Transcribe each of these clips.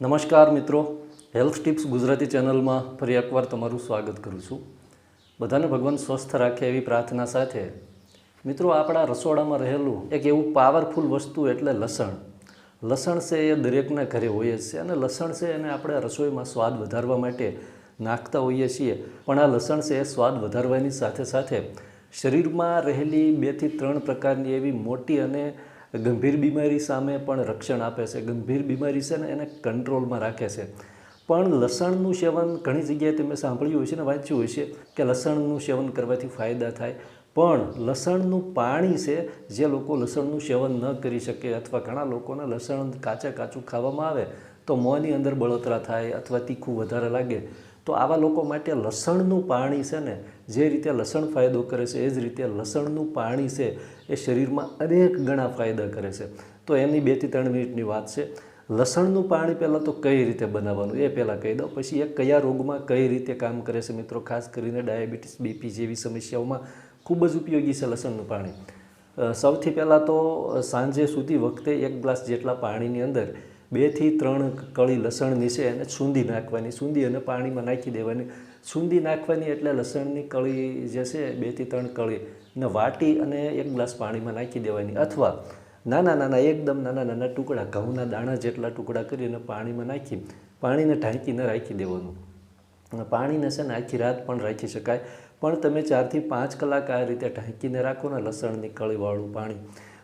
નમસ્કાર મિત્રો. Health tips Gujarati ચેનલમાં ફરી એકવાર તમારું સ્વાગત કરું છું. બધાને ભગવાન સ્વસ્થ રાખે એવી પ્રાર્થના સાથે. મિત્રો, આપણા રસોડામાં રહેલું એક એવું પાવરફુલ વસ્તુ એટલે લસણ. લસણ છે એ દરેકના ઘરે હોય જ છે અને લસણ છે એને આપણે રસોઈમાં સ્વાદ વધારવા માટે નાખતા હોઈએ છીએ. પણ આ લસણ છે એ સ્વાદ વધારવાની સાથે સાથે શરીરમાં રહેલી બેથી ત્રણ પ્રકારની એવી મોટી અને ગંભીર બીમારી સામે પણ રક્ષણ આપે છે. ગંભીર બીમારી છે ને એને કંટ્રોલમાં રાખે છે. પણ લસણનું સેવન ઘણી જગ્યાએ તમે સાંભળ્યું હોય છે ને, વાંચ્યું હોય છે કે લસણનું સેવન કરવાથી ફાયદા થાય. પણ લસણનું પાણી છે, જે લોકો લસણનું સેવન ન કરી શકે અથવા ઘણા લોકોને લસણ કાચા કાચું ખાવામાં આવે તો મોંની અંદર બળતરા થાય અથવા તીખું વધારે લાગે, તો આવા લોકો માટે લસણનું પાણી છે ને, જે રીતે લસણ ફાયદો કરે છે, એ જ રીતે લસણનું પાણી છે, એ શરીરમાં અનેક ગણા ફાયદા કરે છે. તો એની બેથી ત્રણ મિનિટની વાત છે. લસણનું પાણી પહેલાં તો કઈ રીતે બનાવવાનું? એ પહેલાં કહી દઉં. પછી એ કયા રોગમાં કઈ રીતે કામ કરે છે મિત્રો? ખાસ કરીને ડાયાબિટીસ, બીપી જેવી સમસ્યાઓમાં ખૂબ જ ઉપયોગી છે લસણનું પાણી. સૌથી પહેલાં તો સાંજે સુધી વખતે એક ગ્લાસ જેટલા પાણીની અંદર બેથી ત્રણ કળી લસણની છે એને સૂંધી નાખવાની. સૂંધી અને પાણીમાં નાખી દેવાની. સૂંધી નાખવાની એટલે લસણની કળી જે છે બેથી ત્રણ કળી. ને વાટી અને એક ગ્લાસ પાણીમાં નાખી દેવાની. અથવા નાના નાના એકદમ નાના નાના ટુકડા, ઘઉંના દાણા જેટલા ટુકડા કરીને પાણીમાં નાખી, પાણીને ઢાંકીને રાખી દેવાનું. પાણીને છે ને આખી રાત પણ રાખી શકાય. પણ તમે ચારથી પાંચ કલાક આ રીતે ઢાંકીને રાખો ને લસણની કળીવાળું પાણી.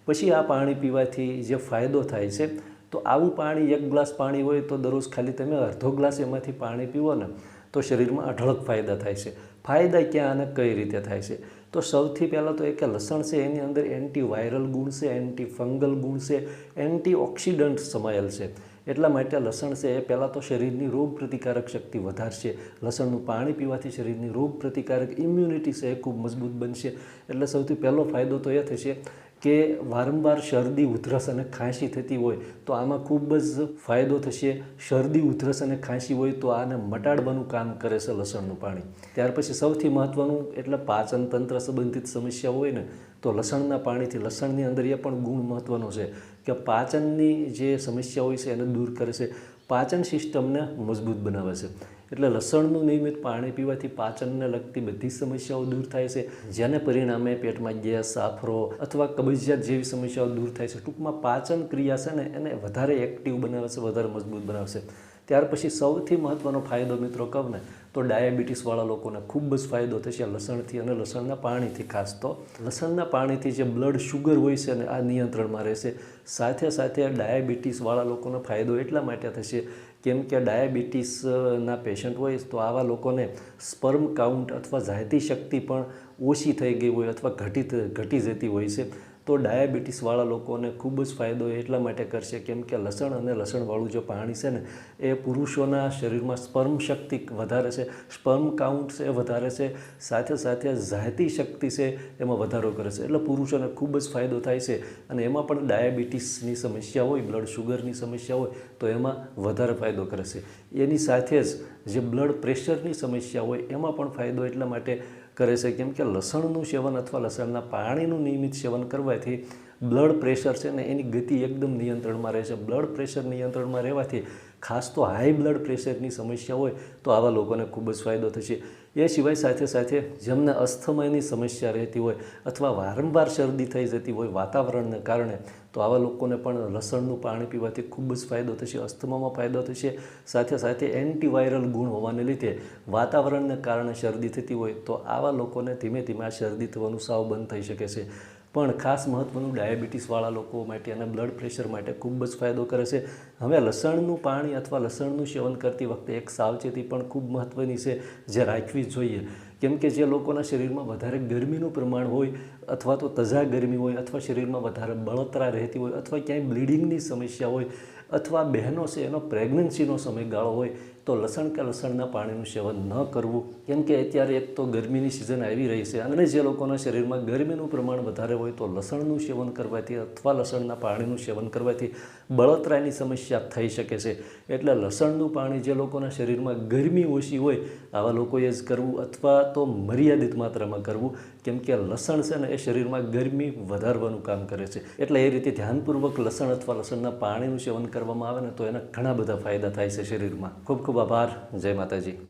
પછી આ પાણી પીવાથી જે ફાયદો થાય છે તો આવું પાણી, એક ગ્લાસ પાણી હોય તો દરરોજ ખાલી તમે અડધો ગ્લાસ એમાંથી પાણી પીવો ને, તો શરીરમાં અઢળક ફાયદા થાય છે. ફાયદા ક્યાં અને કઈ રીતે થાય છે? તો સૌથી પહેલાં તો એ કે લસણ છે, એની અંદર એન્ટી વાયરલ ગુણ છે એન્ટી ફંગલ ગુણ છે એન્ટીઓક્સિડન્ટ સમાયેલ છે. એટલા માટે લસણ છે એ પહેલાં તો શરીરની રોગ પ્રતિકારક શક્તિ વધારશે. લસણનું પાણી પીવાથી શરીરની રોગ પ્રતિકારક ઇમ્યુનિટી છે એ ખૂબ મજબૂત બનશે. એટલે સૌથી પહેલો ફાયદો તો એ થશે કે વારંવાર શરદી, ઉધરસ અને ખાંસી થતી હોય, તો આમાં ખૂબ જ ફાયદો થશે. શરદી, ઉધરસ અને ખાંસી હોય તો આને મટાડવાનું કામ કરે છે લસણનું પાણી. ત્યાર પછી સૌથી મહત્ત્વનું એટલે પાચન તંત્ર સંબંધિત સમસ્યા હોય ને, તો લસણના પાણીથી લસણની અંદર એ પણ ગુણ મહત્ત્વનો છે કે પાચનની જે સમસ્યા હોય છે એને દૂર કરે છે. પાચન સિસ્ટમને મજબૂત બનાવે છે. એટલે લસણનું નિયમિત પાણી પીવાથી પાચનને લગતી બધી સમસ્યાઓ દૂર થાય છે. જેને પરિણામે પેટમાં ગેસ સાફરો અથવા કબજિયાત જેવી સમસ્યાઓ દૂર થાય છે. ટૂંકમાં પાચન ક્રિયા છે ને, એને વધારે એક્ટિવ બનાવે છે, વધારે મજબૂત બનાવશે ત્યાર પછી સૌથી મહત્ત્વનો ફાયદો મિત્રો કહું ને તો ડાયાબિટીસવાળા લોકોને ખૂબ જ ફાયદો થશે લસણથી અને લસણના પાણીથી ખાસ તો. લસણના પાણીથી જે બ્લડ શુગર હોય છે ને આ નિયંત્રણમાં રહેશે. સાથે સાથે ડાયાબિટીસવાળા લોકોનો ફાયદો એટલા માટે થશે કેમ કે ડાયાબિટીસના પેશન્ટ હોય તો આવા લોકોને સ્પર્મ કાઉન્ટ અથવા જાહેતી શક્તિ પણ ઓછી થઈ ગઈ હોય અથવા ઘટી ઘટી જતી હોય છે. તો ડાયાબિટીસવાળા લોકોને ખૂબ જ ફાયદો એટલા માટે કરશે કેમ કે લસણ અને લસણવાળું જે પાણી છે ને, એ પુરુષોના શરીરમાં સ્પર્મ શક્તિ વધારે છે, સ્પર્મ કાઉન્ટ છે વધારે છે, સાથે સાથે જાહેતી શક્તિ છે એમાં વધારો કરે છે. એટલે પુરુષોને ખૂબ જ ફાયદો થાય છે અને એમાં પણ ડાયાબિટીસની સમસ્યા હોય બ્લડ શુગરની સમસ્યા હોય, તો એમાં વધારે ફાયદો કરે છે. એની સાથે જ જે બ્લડ પ્રેશરની સમસ્યા હોય, એમાં પણ ફાયદો એટલા માટે કરે છે કેમ કે લસણનું સેવન અથવા લસણના પાણીનું નિયમિત સેવન કરવાથી બ્લડ પ્રેશર છે ને એની ગતિ એકદમ નિયંત્રણમાં રહે છે. બ્લડ પ્રેશર નિયંત્રણમાં રહેવાથી ખાસ તો હાઈ બ્લડ પ્રેશરની સમસ્યા હોય તો આવા લોકોને ખૂબ જ ફાયદો થશે. એ સિવાય સાથે સાથે જેમને અસ્થમાની સમસ્યા રહેતી હોય અથવા વારંવાર શરદી થઈ જતી હોય વાતાવરણને કારણે તો આવા લોકોને પણ લસણનું પાણી પીવાથી ખૂબ જ ફાયદો થશે, અસ્થમામાં ફાયદો થશે. સાથે સાથે એન્ટીવાયરલ ગુણ હોવાને લીધે વાતાવરણને કારણે શરદી થતી હોય તો આવા લોકોને ધીમે ધીમે આ શરદી થવાનું સાવ બંધ થઈ શકે છે. પણ ખાસ મહત્ત્વનું ડાયાબિટીસવાળા લોકો માટે અને બ્લડ પ્રેશર માટે ખૂબ જ ફાયદો કરે છે. હવે લસણનું પાણી અથવા લસણનું સેવન કરતી વખતે એક સાવચેતી પણ ખૂબ મહત્ત્વની છે જે રાખવી જોઈએ. કેમ કે જે લોકોના શરીરમાં વધારે ગરમીનું પ્રમાણ હોય અથવા તો તજા ગરમી હોય અથવા શરીરમાં વધારે બળતરા રહેતી હોય અથવા ક્યાંય બ્લીડિંગની સમસ્યા હોય અથવા બહેનો છે, એનો પ્રેગ્નન્સીનો સમયગાળો હોય, તો લસણ કે લસણના પાણીનું સેવન ન કરવું. કેમ કે અત્યારે એક તો ગરમીની સિઝન આવી રહી છે, અને જે લોકોના શરીરમાં ગરમીનું પ્રમાણ વધારે હોય, તો લસણનું સેવન કરવાથી અથવા લસણના પાણીનું સેવન કરવાથી બળતરાની સમસ્યા થઈ શકે છે. એટલે લસણનું પાણી જે લોકોના શરીરમાં ગરમી ઓછી હોય, આવા લોકોએ જ કરવું અથવા તો મર્યાદિત માત્રામાં કરવું. કેમ કે લસણ છે ને એ શરીરમાં ગરમી વધારવાનું કામ કરે છે. એટલે એ રીતે ધ્યાનપૂર્વક લસણ અથવા લસણના પાણીનું સેવન કરવામાં આવે ને તો એના ઘણા બધા ફાયદા થાય છે શરીરમાં. ખૂબ ખૂબ આભાર. જય માતાજી.